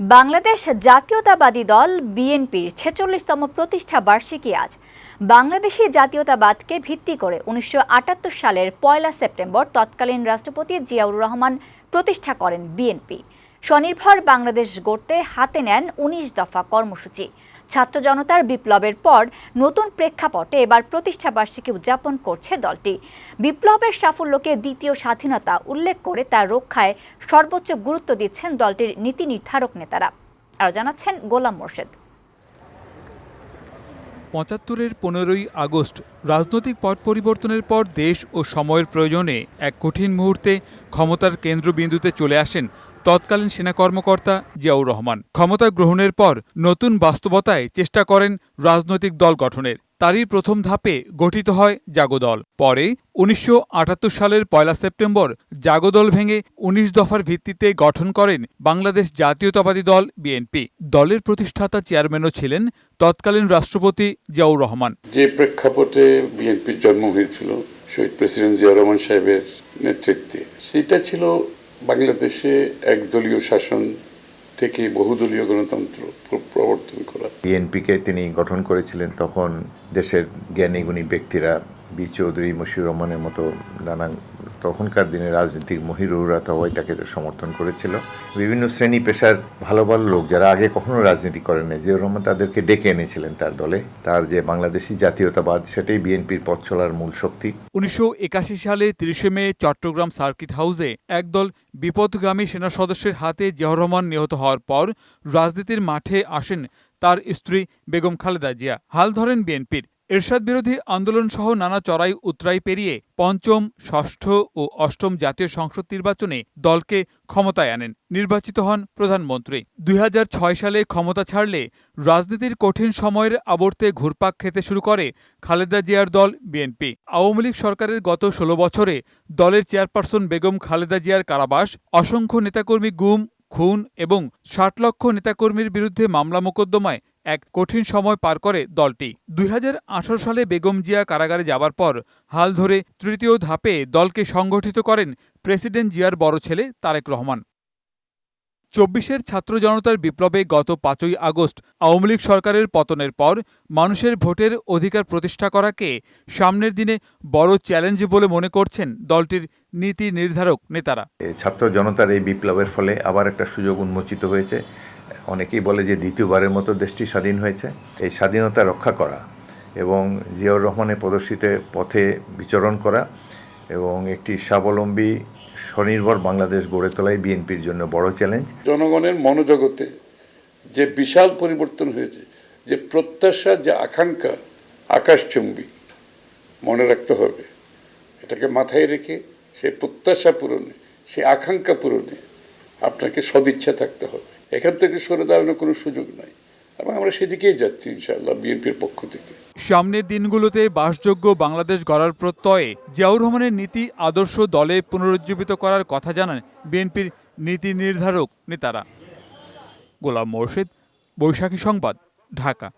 বাংলাদেশ জাতীয়তাবাদী দল বিএনপির ছেচল্লিশতম প্রতিষ্ঠা বার্ষিকী আজ। বাংলাদেশি জাতীয়তাবাদকে ভিত্তি করে উনিশশো আটাত্তর সালের পয়লা সেপ্টেম্বর তৎকালীন রাষ্ট্রপতি জিয়াউর রহমান প্রতিষ্ঠা করেন বিএনপি। স্বনির্ভর বাংলাদেশ গড়তে হাতে নেন উনিশ দফা কর্মসূচি। ছাত্র জনতার বিপ্লবের পর নতুন প্রেক্ষাপটে এবার প্রতিষ্ঠাবার্ষিকী উদযাপন করছে দলটি। বিপ্লবের সাফল্যকে দ্বিতীয় স্বাধীনতা উল্লেখ করে তার রক্ষায় সর্বোচ্চ গুরুত্ব দিচ্ছেন দলটির নীতি নির্ধারক নেতারা। আরও জানাচ্ছেন গোলাম মোর্শেদ। পঁচাত্তরের পনেরোই আগস্ট রাজনৈতিক পট পরিবর্তনের পর দেশ ও সময়ের প্রয়োজনে এক কঠিন মুহূর্তে ক্ষমতার কেন্দ্রবিন্দুতে চলে আসেন তৎকালীন সেনা কর্মকর্তা জিয়াউর রহমান। ক্ষমতা গ্রহণের পর নতুন বাস্তবতায় চেষ্টা করেন রাজনৈতিক দল গঠনের। তারই প্রথম ধাপে গঠিত হয় জাগদল। পরে উনিশশো আটাত্তর সালের পয়লা সেপ্টেম্বর জাগদল ভেঙে ১৯ দফার ভিত্তিতে গঠন করেন বাংলাদেশ জাতীয়তাবাদী দল, বিএনপি। দলের প্রতিষ্ঠাতা চেয়ারম্যানও ছিলেন তৎকালীন রাষ্ট্রপতি জিয়াউর রহমান। যে প্রেক্ষাপটে বিএনপির জন্ম হয়েছিল, শহীদ প্রেসিডেন্ট জিয়া রহমান সাহেবের নেতৃত্বে সেটা ছিল বাংলাদেশে একদলীয় শাসন থেকে বহুদলীয় গণতন্ত্র প্রবর্তন করা। বিএনপিকে তিনি গঠন করেছিলেন তখন দেশের জ্ঞানীগুণী ব্যক্তিরা বি চৌধুরী, মশিউর রহমানের মতো নানান তখনকার দিনে রাজনীতিক মহিরুরা সবাই তাকে সমর্থন করেছিল। বিভিন্ন শ্রেণি পেশার ভালো ভালো লোক যারা আগে কখনো রাজনীতি করেন জিয়াউর রহমান তাদেরকে ডেকে এনেছিলেন তার দলে। তার যে বাংলাদেশি জাতীয়তাবাদ, সেটাই বিএনপির পথ চলার মূল শক্তি। উনিশশো একাশি সালে তিরিশে মে চট্টগ্রাম সার্কিট হাউসে একদল বিপদগামী সেনা সদস্যের হাতে জিয়াউর রহমান নিহত হওয়ার পর রাজনীতির মাঠে আসেন তার স্ত্রী বেগম খালেদা জিয়া। হাল ধরেন বিএনপির। এরশাদ বিরোধী আন্দোলন সহ নানা চড়াই উতরাই পেরিয়ে পঞ্চম, ষষ্ঠ ও অষ্টম জাতীয় সংসদ নির্বাচনে দলকে ক্ষমতায় আনেন। নির্বাচিত হন প্রধানমন্ত্রী। দুই হাজার ছয় সালে ক্ষমতা ছাড়লে রাজনীতির কঠিন সময়ের আবর্তে ঘুরপাক খেতে শুরু করে খালেদা জিয়ার দল বিএনপি। আওয়ামী লীগ সরকারের গত ষোলো বছরে দলের চেয়ারপারসন বেগম খালেদা জিয়ার কারাবাস, অসংখ্য নেতাকর্মী গুম, খুন এবং ষাট লক্ষ নেতাকর্মীর বিরুদ্ধে মামলা মোকদ্দমায় এক কঠিন সময় পার করে দলটি। দুই হাজার আঠারো সালে বেগম জিয়া কারাগারে যাবার পর হাল ধরে তৃতীয় ধাপে দলকে সংগঠিত করেন প্রেসিডেন্ট জিয়ার বড় ছেলে তারেক রহমান। চব্বিশের ছাত্র জনতার বিপ্লবে গত পাঁচই আগস্ট আওয়ামী লীগ সরকারের পতনের পর মানুষের ভোটের অধিকার প্রতিষ্ঠা করাকে সামনের দিনে বড় চ্যালেঞ্জ বলে মনে করছেন দলটির নীতি নির্ধারক নেতারা। ছাত্র জনতার এই বিপ্লবের ফলে আবার একটা সুযোগ উন্মোচিত হয়েছে। অনেকেই বলে যে দ্বিতীয়বারের মতো দেশটি স্বাধীন হয়েছে। এই স্বাধীনতা রক্ষা করা এবং জিয়াউর রহমানের প্রদর্শিত পথে বিচরণ করা এবং একটি স্বাবলম্বী, স্বনির্ভর বাংলাদেশ গড়ে তোলাই বিএনপির জন্য বড় চ্যালেঞ্জ। জনগণের মনোজগতে যে বিশাল পরিবর্তন হয়েছে, যে প্রত্যাশা, যে আকাঙ্ক্ষা, আকাশচুম্বী, মনে রাখতে হবে, এটাকে মাথায় রেখে সেই প্রত্যাশা পূরণে, সেই আকাঙ্ক্ষা পূরণে আপনাকে সদিচ্ছা থাকতে হবে। এখান থেকে সরে দাঁড়ানোর কোনো সুযোগ নাই। এবং আমরা সেদিকেই যাচ্ছি ইনশাআল্লাহ বিএনপির পক্ষ থেকে। সামনের দিনগুলোতে বাসযোগ্য বাংলাদেশ গড়ার প্রত্যয়ে জিয়াউর রহমানের নীতি আদর্শ দলে পুনরুজ্জীবিত করার কথা জানান বিএনপির নীতি নির্ধারক নেতারা। গোলাম মোর্শেদ, বৈশাখী সংবাদ, ঢাকা।